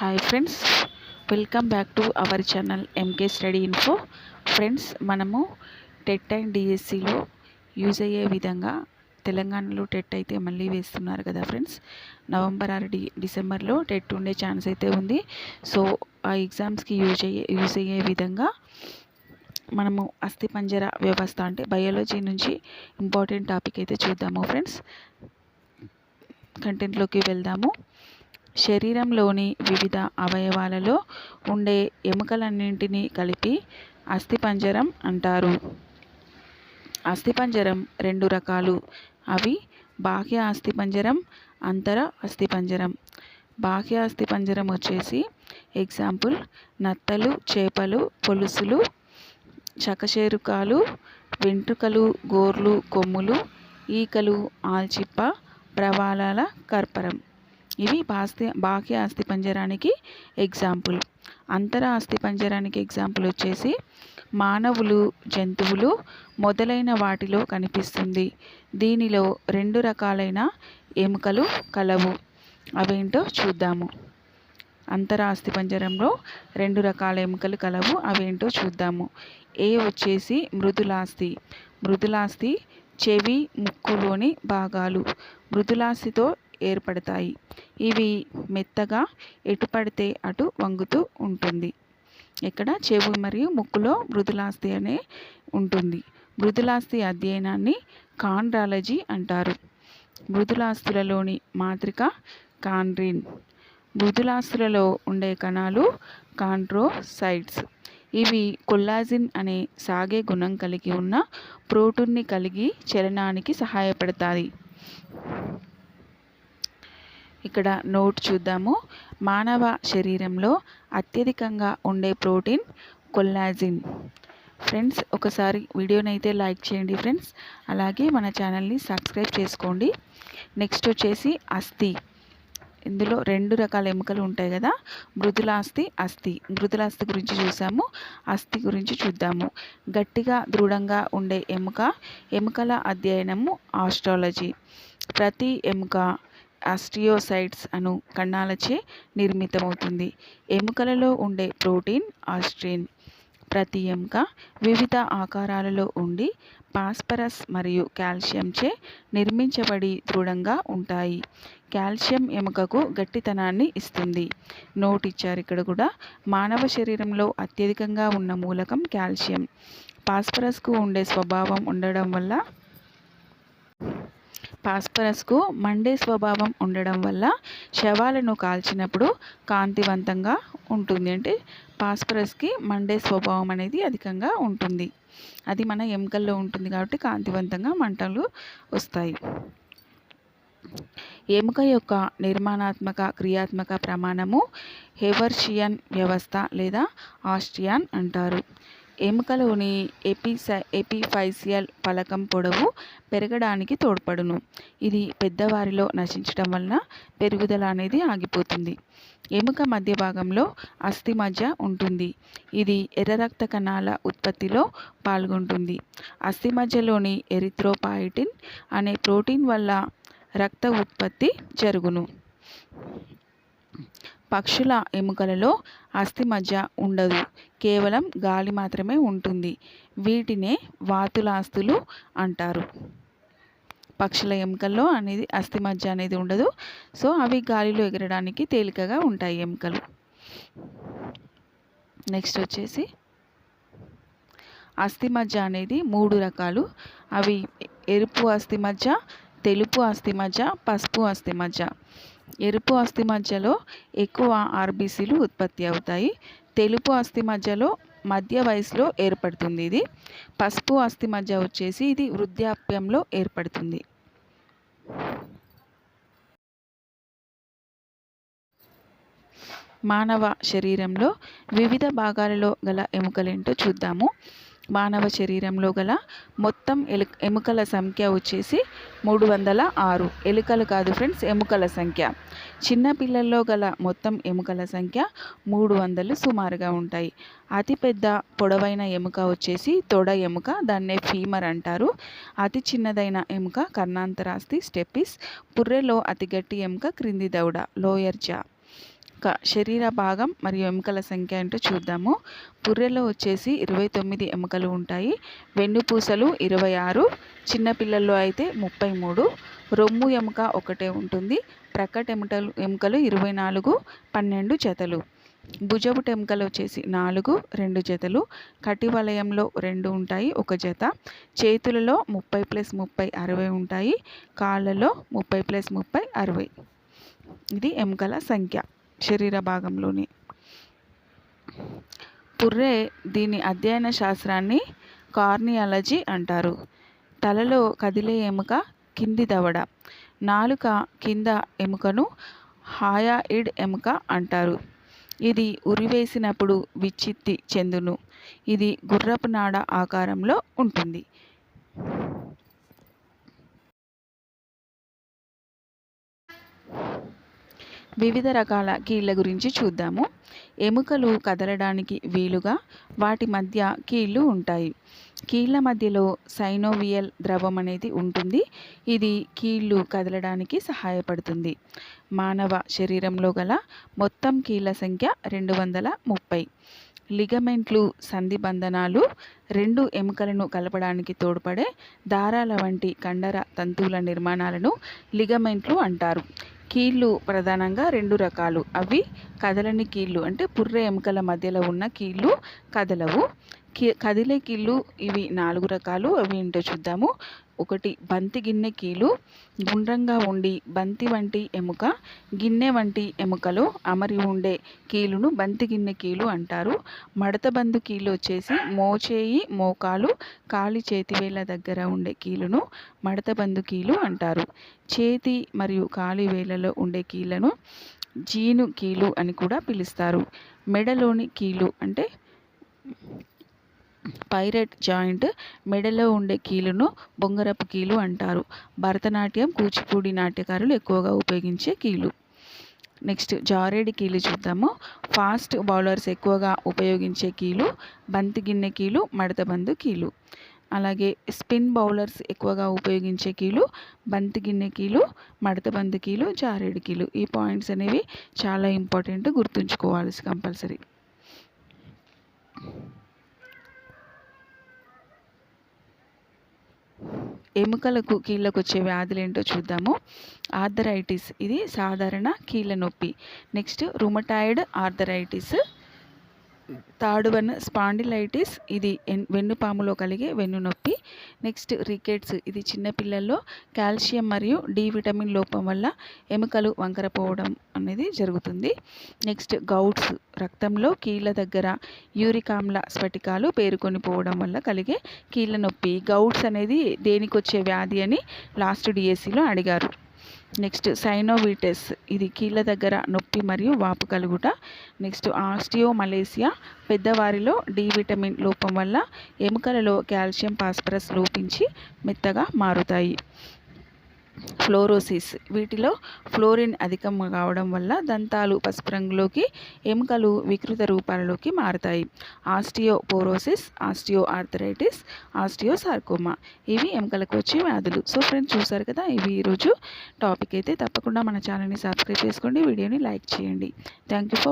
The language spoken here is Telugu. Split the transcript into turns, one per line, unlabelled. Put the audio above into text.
Hi friends welcome back to our channel MK study info friends మనము టెట్ అండ్ డిఎస్సిలో యూజ్ అయ్యే విధంగా తెలంగాణలో టెట్ అయితే మళ్ళీ వేస్తున్నారు కదా ఫ్రెండ్స్ నవంబర్ ఆరు డి డిసెంబర్లో టెట్ ఉండే ఛాన్స్ అయితే ఉంది. సో ఆ ఎగ్జామ్స్కి యూజ్ అయ్యే యూజ్ అయ్యే విధంగా మనము అస్థిపంజర వ్యవస్థ అంటే బయాలజీ నుంచి ఇంపార్టెంట్ టాపిక్ అయితే చూద్దాము ఫ్రెండ్స్ కంటెంట్లోకి వెళ్దాము. శరీరంలోని వివిధ అవయవాలలో ఉండే ఎముకలన్నింటినీ కలిపి అస్థిపంజరం అంటారు. అస్థిపంజరం రెండు రకాలు. అవి బాహ్య అస్థిపంజరం అంతర అస్థిపంజరం. బాహ్య అస్థిపంజరం వచ్చేసి ఎగ్జాంపుల్ నత్తలు చేపలు పొలుసులు చకశేరుకాలు వెంట్రుకలు గోర్లు కొమ్ములు ఈకలు ఆల్చిప్ప ప్రవాళాల కర్పరం. ఇవి బాస్తి బాహ్య అస్థిపంజరానికి ఎగ్జాంపుల్ అంతర అస్థిపంజరానికి ఎగ్జాంపుల్ వచ్చేసి మానవులు జంతువులు మొదలైన వాటిలో కనిపిస్తుంది. దీనిలో రెండు రకాలైన ఎముకలు కలవు. అవేంటో చూద్దాము. అంతర అస్థిపంజరంలో రెండు రకాల ఎముకలు కలవు. అవేంటో చూద్దాము. ఏ వచ్చేసి మృదులాస్థి మృదులాస్థి చెవి ముక్కులోని భాగాలు. మృదులాస్థితో ఏర్పడతాయి. ఇవి మెత్తగా ఎటు పడితే అటు వంగుతూ ఉంటుంది. ఇక్కడ చెవు మరియు ముక్కులో మృదులాస్థి అనే ఉంటుంది. మృదులాస్థి అధ్యయనాన్ని కాండ్రాలజీ అంటారు. మృదులాస్థులలోని మాత్రిక కాండ్రిన్. మృదులాస్తులలో ఉండే కణాలు కాండ్రోసైట్స్. ఇవి కొల్లాజిన్ అనే సాగే గుణం కలిగి ఉన్న ప్రోటీన్ని కలిగి చలనానికి సహాయపడతాయి. ఇక్కడ నోట్ చూద్దాము. మానవ శరీరంలో అత్యధికంగా ఉండే ప్రోటీన్ కొల్లాజిన్. ఫ్రెండ్స్ ఒకసారి వీడియోని అయితే లైక్ చేయండి ఫ్రెండ్స్. అలాగే మన ఛానల్ని సబ్స్క్రైబ్ చేసుకోండి. నెక్స్ట్ వచ్చేసి అస్థి. ఇందులో రెండు రకాల ఎముకలు ఉంటాయి కదా. మృదులాస్థి అస్థి మృదులాస్థి గురించి చూసాము. అస్థి గురించి చూద్దాము. గట్టిగా దృఢంగా ఉండే ఎముక. ఎముకల అధ్యయనము ఆస్ట్రాలజీ. ప్రతి ఎముక ఆస్టియోసైట్స్ అను కణాలచే నిర్మితమవుతుంది. ఎముకలలో ఉండే ప్రోటీన్ ఆస్ట్రిన్. ప్రతి ఎముక వివిధ ఆకారాలలో ఉండి పాస్పరస్ మరియు కాల్షియంచే నిర్మించబడి దృఢంగా ఉంటాయి. కాల్షియం ఎముకకు గట్టితనాన్ని ఇస్తుంది. నోట్ ఇచ్చారు ఇక్కడ కూడా మానవ శరీరంలో అత్యధికంగా ఉన్న మూలకం కాల్షియం. పాస్పరస్కు ఉండే స్వభావం ఉండడం వల్ల పాస్పరస్కు మండే స్వభావం ఉండడం వల్ల శవాలను కాల్చినప్పుడు కాంతివంతంగా ఉంటుంది. అంటే పాస్పరస్కి మండే స్వభావం అనేది అధికంగా ఉంటుంది. అది మన ఎముకల్లో ఉంటుంది కాబట్టి కాంతివంతంగా మంటలు వస్తాయి. ఎముక యొక్క నిర్మాణాత్మక క్రియాత్మక ప్రమాణము హెవర్షియన్ వ్యవస్థ లేదా ఆస్ట్రియాన్ అంటారు. ఎముకలోని ఎపిసై ఎపిఫైసియల్ ఫలకం పొడవు పెరగడానికి తోడ్పడును. ఇది పెద్దవారిలో నశించడం వలన పెరుగుదల అనేది ఆగిపోతుంది. ఎముక మధ్య భాగంలో అస్థి మధ్య ఉంటుంది. ఇది ఎర్ర రక్త కణాల ఉత్పత్తిలో పాల్గొంటుంది. అస్థి మధ్యలోని ఎరిథ్రోపాయిటిన్ అనే ప్రోటీన్ వల్ల రక్త ఉత్పత్తి జరుగును. పక్షుల ఎముకలలో అస్థి మధ్య ఉండదు. కేవలం గాలి మాత్రమే ఉంటుంది. వీటినే వాతులాస్తులు అంటారు. పక్షుల ఎముకల్లో అనేది అస్థి మధ్య అనేది ఉండదు. సో అవి గాలిలో ఎగరడానికి తేలికగా ఉంటాయి ఎముకలు. నెక్స్ట్ వచ్చేసి అస్థి మధ్య అనేది మూడు రకాలు. అవి ఎరుపు అస్థి మధ్య తెలుపు అస్థి మధ్య పసుపు అస్థి మధ్య ఎరుపు అస్థి మధ్యలో ఎక్కువ ఆర్బీసీలు ఉత్పత్తి అవుతాయి. తెలుపు అస్థి మధ్యలో మధ్య వయసులో ఏర్పడుతుంది ఇది. పసుపు అస్థి మధ్య వచ్చేసి ఇది వృద్ధాప్యంలో ఏర్పడుతుంది. మానవ శరీరంలో వివిధ భాగాలలో గల ఎముకలేంటో చూద్దాము. మానవ శరీరంలో గల మొత్తం ఎలు ఎముకల సంఖ్య వచ్చేసి మూడు వందల ఆరు. ఎలుకలు కాదు ఫ్రెండ్స్ ఎముకల సంఖ్య. చిన్నపిల్లల్లో గల మొత్తం ఎముకల సంఖ్య మూడు వందలు సుమారుగా ఉంటాయి. అతిపెద్ద పొడవైన ఎముక వచ్చేసి తొడ ఎముక దాన్నే ఫీమర్ అంటారు. అతి చిన్నదైన ఎముక కర్ణాంతరాస్తి స్టెపిస్ పుర్రెలో అతి గట్టి ఎముక క్రింది దౌడ లోయర్ జా. శరీర భాగం మరియు ఎముకల సంఖ్య ఏంటో చూద్దాము. పుర్రెలో వచ్చేసి ఇరవై తొమ్మిది ఎముకలు ఉంటాయి. వెన్నుపూసలు ఇరవై ఆరు చిన్నపిల్లల్లో అయితే ముప్పై మూడు రొమ్ము ఎముక ఒకటే ఉంటుంది. ప్రక్కట ఎముకలు ఎముకలు ఇరవై నాలుగు పన్నెండు జతలు. భుజపు టెంకలు వచ్చేసి నాలుగు రెండు జతలు. కటి వలయంలో రెండు ఉంటాయి ఒక జత. చేతులలో ముప్పై ప్లస్ ముప్పై అరవై ఉంటాయి. కాళ్ళలో ముప్పై ప్లస్ ముప్పై అరవై. ఇది ఎముకల సంఖ్య. శరీర భాగంలోని. పుర్రే దీని అధ్యయన శాస్త్రాన్ని కార్నియాలజీ అంటారు. తలలో కదిలే ఎముక కింది దవడ నాలుక కింద ఎముకను హాయాయిడ్ ఎముక అంటారు. ఇది ఉరివేసినప్పుడు విచ్చిత్తి చెందును. ఇది గుర్రపు నాడ ఆకారంలో ఉంటుంది. వివిధ రకాల కీళ్ళ గురించి చూద్దాము. ఎముకలు కదలడానికి వీలుగా వాటి మధ్య కీళ్ళు ఉంటాయి. కీళ్ళ మధ్యలో సైనోవియల్ ద్రవం అనేది ఉంటుంది. ఇది కీళ్ళు కదలడానికి సహాయపడుతుంది. మానవ శరీరంలో గల మొత్తం కీళ్ళ సంఖ్య రెండు వందల ముప్పై. లిగమెంట్లు సంధి బంధనాలు రెండు ఎముకలను కలపడానికి తోడ్పడే దారాల వంటి కండర తంతువుల నిర్మాణాలను లిగమెంట్లు అంటారు. కీళ్ళు ప్రధానంగా రెండు రకాలు. అవి కదలని కీళ్ళు అంటే పుర్రె ఎముకల మధ్యలో ఉన్న కీళ్ళు కదలవు. కదిలే కీళ్ళు ఇవి నాలుగు రకాలు. అవి ఏంటో చూద్దాము. ఒకటి బంతి గిన్నె కీలు. గుండ్రంగా ఉండి బంతి వంటి ఎముక గిన్నె వంటి ఎముకలో. అమరి ఉండే కీలును బంతి గిన్నె కీలు అంటారు. మడత బందు కీలు వచ్చేసి మోచేయి మోకాలు కాలి చేతివేళ్ళ దగ్గర ఉండే కీలును మడత బందు కీలు అంటారు. చేతి మరియు కాలి వేళ్ళలో ఉండే కీలను జీను కీలు అని కూడా పిలుస్తారు. మెడలోని కీలు అంటే పైరెట్ జాయింట్ మెడలో ఉండే కీలును బొంగరపు కీలు అంటారు. భరతనాట్యం కూచిపూడి నాట్యకారులు ఎక్కువగా ఉపయోగించే కీలు. నెక్స్ట్ జారేడి కీలు చూద్దాము. ఫాస్ట్ బౌలర్స్ ఎక్కువగా ఉపయోగించే కీలు బంతి గిన్నె కీలు మడతబందు కీలు. అలాగే స్పిన్ బౌలర్స్ ఎక్కువగా ఉపయోగించే కీలు బంతి గిన్నె కీలు మడతబందు కీలు జారేడు కీలు. ఈ పాయింట్స్ అనేవి చాలా ఇంపార్టెంట్ గుర్తుంచుకోవాల్సి కంపల్సరీ. ఎముకలకు కీళ్ళకు వచ్చే వ్యాధులు ఏంటో చూద్దాము. ఆర్థరైటిస్ ఇది సాధారణ కీళ్ళ నొప్పి. Next rheumatoid arthritis. Third one spondylitis ఇది వెన్నుపాములో కలిగే వెన్ను నొప్పి. నెక్స్ట్ రికెట్స్ ఇది చిన్నపిల్లల్లో కాల్షియం మరియు డి విటమిన్ లోపం వల్ల ఎముకలు వంకరపోవడం అనేది జరుగుతుంది. నెక్స్ట్ గౌట్స్ రక్తంలో కీళ్ళ దగ్గర యూరిక్ ఆమ్ల స్ఫటికాలు పేరుకొని పోవడం వల్ల కలిగే కీళ్ళ నొప్పి. గౌట్స్ అనేది దేనికి వచ్చే వ్యాధి అని లాస్ట్ డిఎస్సిలో అడిగారు. నెక్స్ట్ సైనోవిటెస్ ఇది కీళ్ళ దగ్గర నొప్పి మరియు వాపు కలుగుట. నెక్స్ట్ ఆస్టియో మలేసియా పెద్దవారిలో డి విటమిన్ లోపం వల్ల ఎముకలలో కాల్షియం ఫాస్ఫరస్ లోపించి మెత్తగా మారుతాయి. ఫ్లోరోసిస్. వీటిలో ఫ్లోరిన్ అధికం కావడం వల్ల దంతాలు పసుపు రంగులోకి ఎముకలు వికృత రూపాలలోకి మారుతాయి. Osteoporosis osteoarthritis osteosarcoma. ఇవి ఎముకలకు వచ్చే వ్యాధులు. సో ఫ్రెండ్స్ చూసారు కదా? ఇవి ఈరోజు టాపిక్ అయితే తప్పకుండా మన ఛానల్ని సబ్స్క్రైబ్ చేసుకోండి వీడియోని లైక్ చేయండి. Thank you for